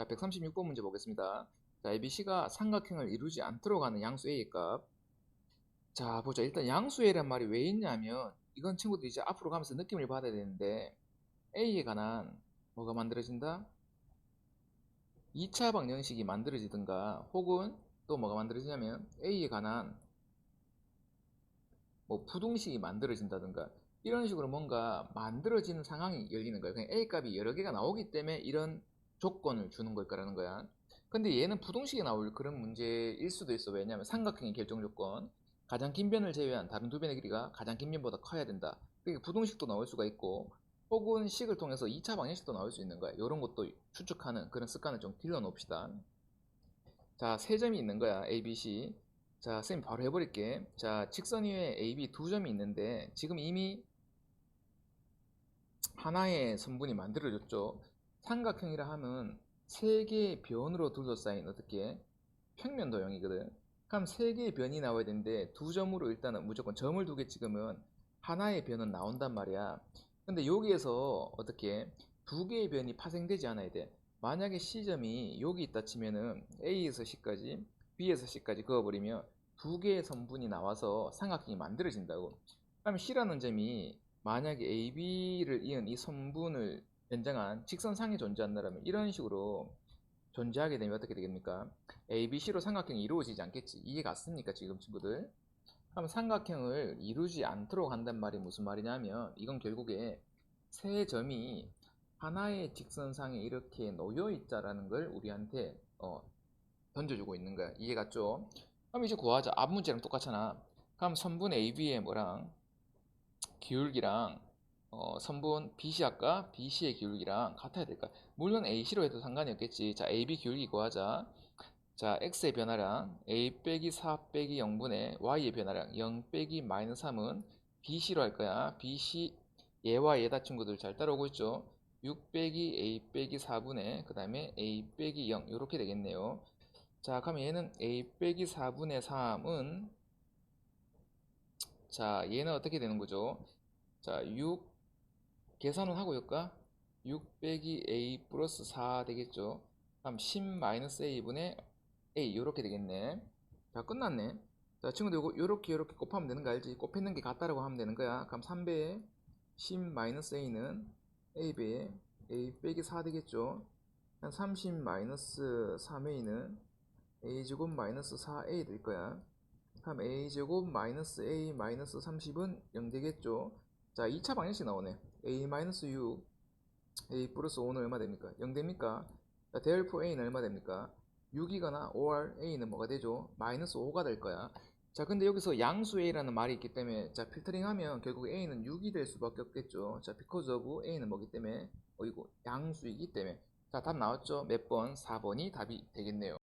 자, 136번 문제 보겠습니다. 자, ABC가 삼각형을 이루지 않도록 하는 양수 A의 값. 자, 보자. 일단 양수 A란 말이 왜 있냐면 이건 친구들이 이제 앞으로 가면서 느낌을 받아야 되는데 A에 관한 뭐가 만들어진다? 2차 방정식이 만들어지든가 혹은 또 뭐가 만들어지냐면 A에 관한 뭐 부동식이 만들어진다든가 이런 식으로 뭔가 만들어지는 상황이 열리는 거예요. 그냥 A 값이 여러 개가 나오기 때문에 이런 조건을 주는 걸 거라는 거야. 근데 얘는 부동식이 나올 그런 문제일 수도 있어. 왜냐하면 삼각형의 결정 조건 가장 긴 변을 제외한 다른 두 변의 길이가 가장 긴 변보다 커야 된다. 그러니까 부동식도 나올 수가 있고 혹은 식을 통해서 2차 방정식도 나올 수 있는 거야. 이런 것도 추측하는 그런 습관을 좀 길러 놓읍시다. 자, 세 점이 있는 거야. A, B, C. 자, 선생님 바로 해버릴게. 자, 직선 위에 A, B 두 점이 있는데 지금 이미 하나의 선분이 만들어졌죠. 삼각형이라 하면 세 개의 변으로 둘러싸인 어떻게 평면 도형이거든. 그럼 세 개의 변이 나와야 되는데 두 점으로 일단은 무조건 점을 두 개 찍으면 하나의 변은 나온단 말이야. 근데 여기에서 어떻게 두 개의 변이 파생되지 않아야 돼. 만약에 C점이 여기 있다 치면은 A에서 C까지, B에서 C까지 그어버리면 두 개의 선분이 나와서 삼각형이 만들어진다고. 그럼 C라는 점이 만약에 AB를 이은 이 선분을 연장한 직선상에 존재한다면 이런 식으로 존재하게 되면 어떻게 되겠습니까? ABC로 삼각형이 이루어지지 않겠지. 이해 갔습니까, 지금 친구들? 그럼 삼각형을 이루지 않도록 한단 말이 무슨 말이냐면 이건 결국에 세 점이 하나의 직선상에 이렇게 놓여 있다라는 걸 우리한테 어, 던져주고 있는 거야. 이해 갔죠? 그럼 이제 구하자. 앞 문제랑 똑같잖아. 그럼 선분 AB의 뭐랑 기울기랑 어, 선분 BC 아까 BC의 기울기랑 같아야 될까? 물론 AC로 해도 상관이 없겠지. 자, AB 기울기 구하자. 자, X의 변화량 A 빼기 4 빼기 0분의 Y의 변화량 0 빼기 마이너스 3은 BC로 할 거야. BC 얘와 얘다 친구들 잘 따라오고 있죠? 6 빼기 A 빼기 4분의 그 다음에 A 빼기 0 이렇게 되겠네요. 자, 그러면 얘는 A 빼기 4분의 3은 자, 얘는 어떻게 되는 거죠? 자, 6 계산은 하고 올까? 6 빼기 A 플러스 4 되겠죠? 그럼 10 마이너스 A분의 A 이렇게 되겠네. 자, 끝났네. 자, 친구들 이거 요렇게 요렇게 곱하면 되는 거 알지? 곱했는 게 같다라고 하면 되는 거야. 그럼 3배에 10 마이너스 A는 A배에 A 빼기 4 되겠죠? 30 마이너스 3A는 A제곱 마이너스 4A 될 거야. 그럼 A제곱 마이너스 A 마이너스 30은 0 되겠죠? 자, 2차 방정식 나오네. A 마이너스 6, A 플러스 5는 얼마 됩니까? 0 됩니까? 자, 델프 A는 얼마 됩니까? 6이거나 5R A는 뭐가 되죠? 마이너스 5가 될 거야. 자, 근데 여기서 양수 A라는 말이 있기 때문에 자, 필터링 하면 결국 A는 6이 될 수밖에 없겠죠. 자, because of A는 뭐기 때문에 어이고 양수이기 때문에 자, 답 나왔죠? 몇 번? 4번이 답이 되겠네요.